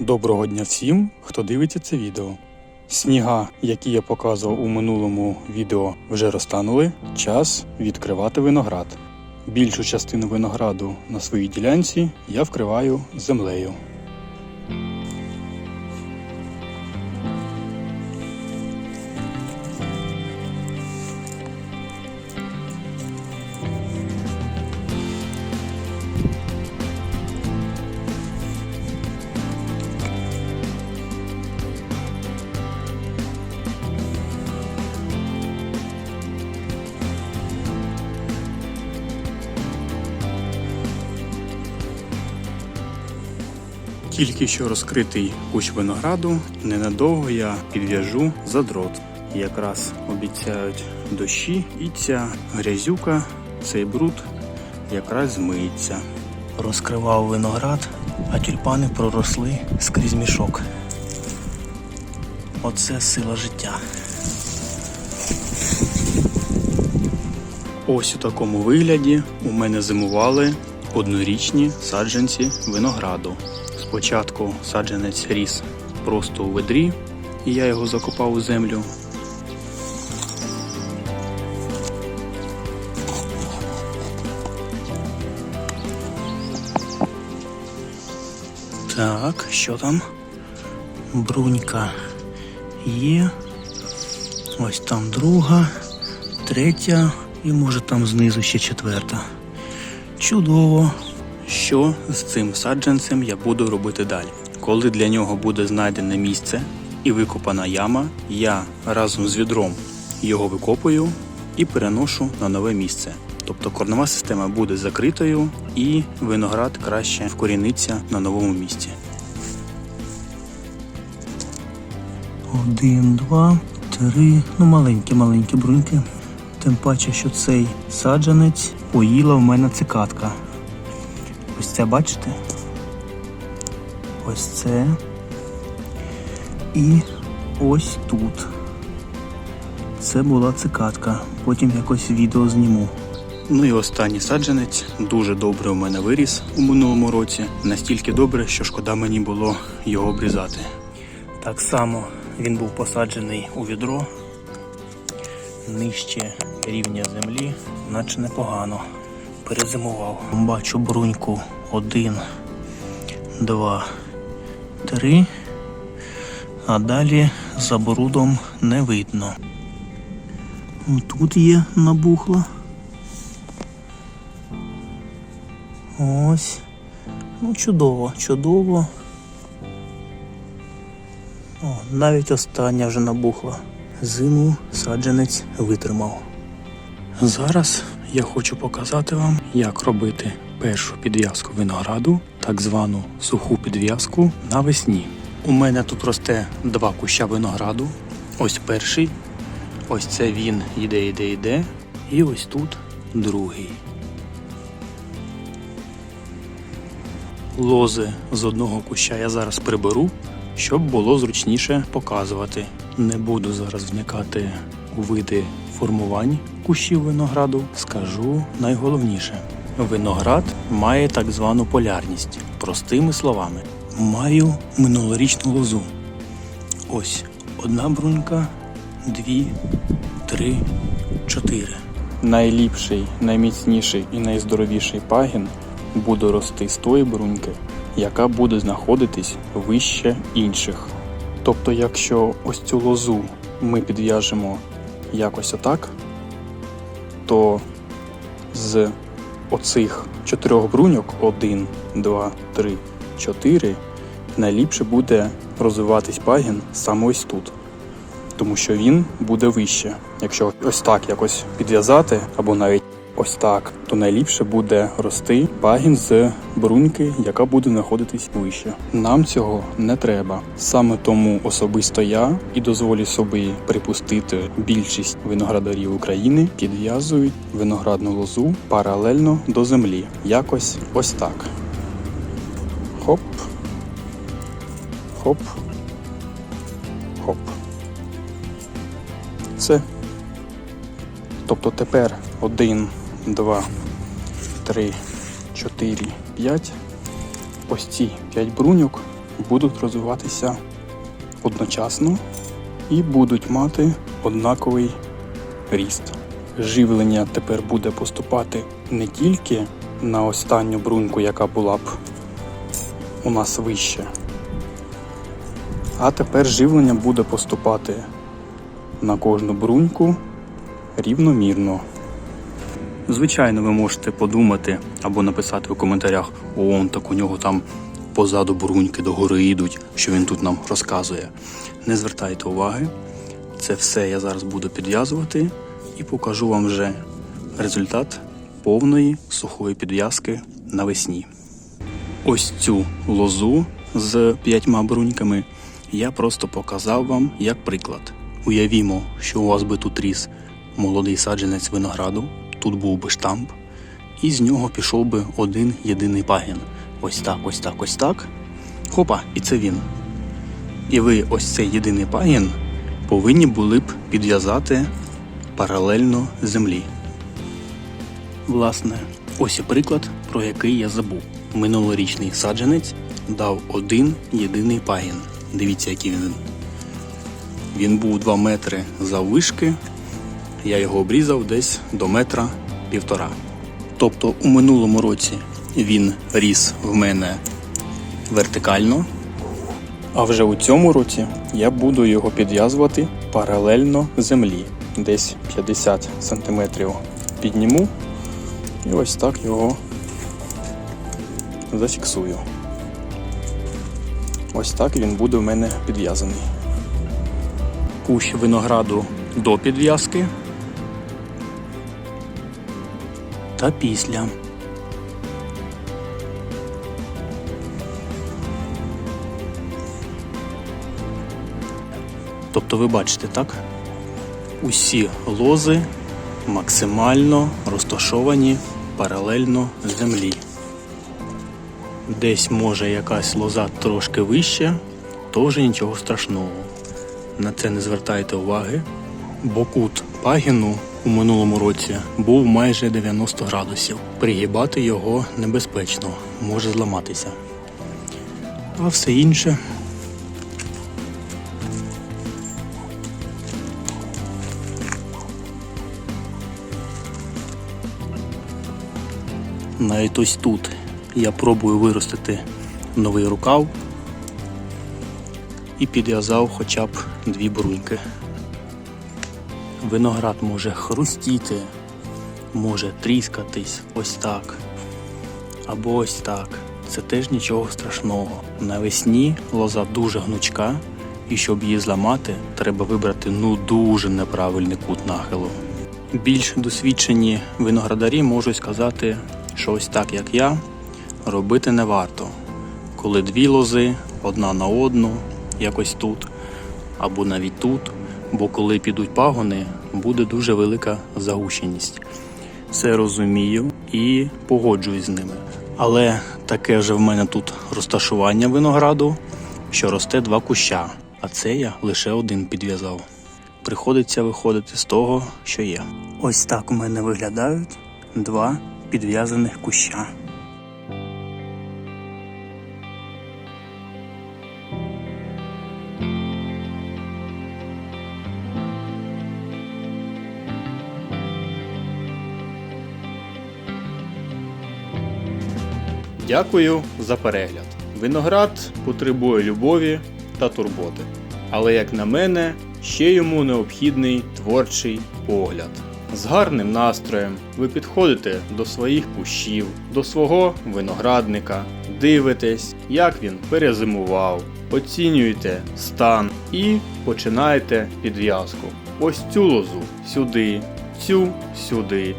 Доброго дня всім, хто дивиться це відео. Сніга, які я показував у минулому відео, вже розтанули. Час відкривати виноград. Більшу частину винограду на своїй ділянці я вкриваю землею. Тільки що розкритий кущ винограду, ненадовго я підв'яжу за дрот. Якраз обіцяють дощі, і ця грязюка, цей бруд якраз змиється. Розкривав виноград, а тюльпани проросли скрізь мішок. Оце сила життя. Ось у такому вигляді у мене зимували однорічні саджанці винограду. Спочатку саджанець ріс просто у ведрі, і я його закопав у землю. Так, що там? Брунька є. Ось там друга, третя і може там знизу ще четверта. Чудово. Що з цим саджанцем я буду робити далі? Коли для нього буде знайдене місце і викопана яма, я разом з відром його викопую і переношу на нове місце. Тобто корнова система буде закритою і виноград краще вкоріниться на новому місці. Один, два, три, ну маленькі, маленькі бруньки. Тим паче, що цей саджанець поїла в мене цикатка. Ось це бачите? Ось це. І ось тут. Це була цикатка. Потім якось відео зніму. Ну і останній саджанець дуже добре у мене виріс у минулому році. Настільки добре, що шкода мені було його обрізати. Так само він був посаджений у відро нижче рівня землі, наче непогано. Перезимував. Бачу бруньку один, два, три. А далі за брудом не видно. Тут є набухла. Ось. Ну, чудово, чудово. О, навіть остання вже набухла. Зиму саджанець витримав. Зараз я хочу показати вам, як робити першу підв'язку винограду, так звану суху підв'язку навесні. У мене тут росте два куща винограду. Ось перший, ось це він йде, йде, йде. І ось тут другий. Лози з одного куща я зараз приберу, щоб було зручніше показувати. Не буду зараз вникати у види формувань кущів винограду. Скажу найголовніше: виноград має так звану полярність. Простими словами, маю минулорічну лозу. Ось одна брунька, дві, три, чотири. Найліпший, найміцніший і найздоровіший пагін буде рости з тої бруньки, яка буде знаходитись вище інших. Тобто, якщо ось цю лозу ми підв'яжемо якось отак, то з оцих чотирьох бруньок 1, 2, 3, 4 найліпше буде розвиватись пагін саме ось тут. Тому що він буде вище. Якщо ось так якось підв'язати, або навіть ось так, то найліпше буде рости пагін з бруньки, яка буде знаходитись вище. Нам цього не треба. Саме тому особисто я і дозволю собі припустити більшість виноградарів України підв'язують виноградну лозу паралельно до землі. Якось ось так. Хоп. Хоп. Хоп. Все. Тобто тепер 1, 2, 3, 4, 5. Ось ці 5 бруньок будуть розвиватися одночасно і будуть мати однаковий ріст. Живлення тепер буде поступати не тільки на останню бруньку, яка була б у нас вище, а тепер живлення буде поступати на кожну бруньку рівномірно. Звичайно, ви можете подумати або написати у коментарях, о, так у нього там позаду бруньки догори йдуть, що він тут нам розказує. Не звертайте уваги, це все я зараз буду підв'язувати і покажу вам вже результат повної сухої підв'язки навесні. Ось цю лозу з п'ятьма бруньками я просто показав вам як приклад. Уявімо, що у вас би тут ріс молодий саджанець винограду, тут був би штамп, і з нього пішов би один єдиний пагін. Ось так, ось так, ось так. Хопа, і це він. І ви ось цей єдиний пагін повинні були б підв'язати паралельно землі. Власне, ось і приклад, про який я забув. Минулорічний саджанець дав один єдиний пагін. Дивіться, який він. Він був 2 метри заввишки, я його обрізав десь до метра півтора. Тобто у минулому році він ріс в мене вертикально, а вже у цьому році я буду його підв'язувати паралельно землі. Десь 50 см підніму і ось так його зафіксую. Ось так він буде в мене підв'язаний. Кущ винограду до підв'язки та після. Тобто ви бачите, так? Усі лози максимально розташовані паралельно землі. Десь може якась лоза трошки вище, теж нічого страшного. На це не звертайте уваги, бо кут пагіну у минулому році був майже 90 градусів. Пригибати його небезпечно, може зламатися. А все інше Навіть ось тут я пробую виростити новий рукав і підв'язав хоча б дві бруньки. Виноград може хрустіти, може тріскатись ось так. Або ось так. Це теж нічого страшного. Навесні лоза дуже гнучка, і щоб її зламати, треба вибрати ну дуже неправильний кут нахилу. Більш досвідчені виноградарі можуть сказати, що ось так як я, робити не варто. Коли дві лози одна на одну, якось тут, або навіть тут, бо коли підуть пагони, буде дуже велика загущеність. Це розумію і погоджуюсь з ними. Але таке вже в мене тут розташування винограду, що росте два куща, а це я лише один підв'язав. Приходиться виходити з того, що є. Ось так у мене виглядають два підв'язаних куща. Дякую за перегляд. Виноград потребує любові та турботи. Але, як на мене, ще йому необхідний творчий погляд. З гарним настроєм ви підходите до своїх кущів, до свого виноградника, дивитесь, як він перезимував, оцінюєте стан і починаєте підв'язку. Ось цю лозу сюди, цю сюди.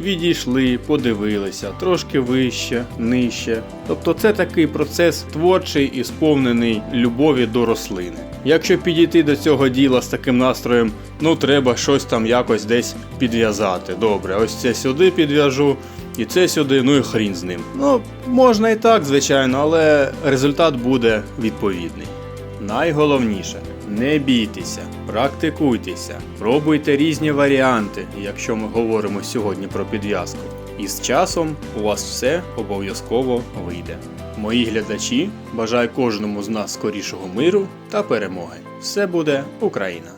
Відійшли, подивилися, трошки вище, нижче. Тобто це такий процес творчий і сповнений любові до рослини. Якщо підійти до цього діла з таким настроєм, ну треба щось там якось десь підв'язати. Добре, ось це сюди підв'яжу, і це сюди, ну і хрін з ним. Ну, можна і так, звичайно, але результат буде відповідний. Найголовніше не бійтеся, практикуйтеся, пробуйте різні варіанти, якщо ми говоримо сьогодні про підв'язку. І з часом у вас все обов'язково вийде. Мої глядачі бажаю кожному з нас скорішого миру та перемоги. Все буде Україна!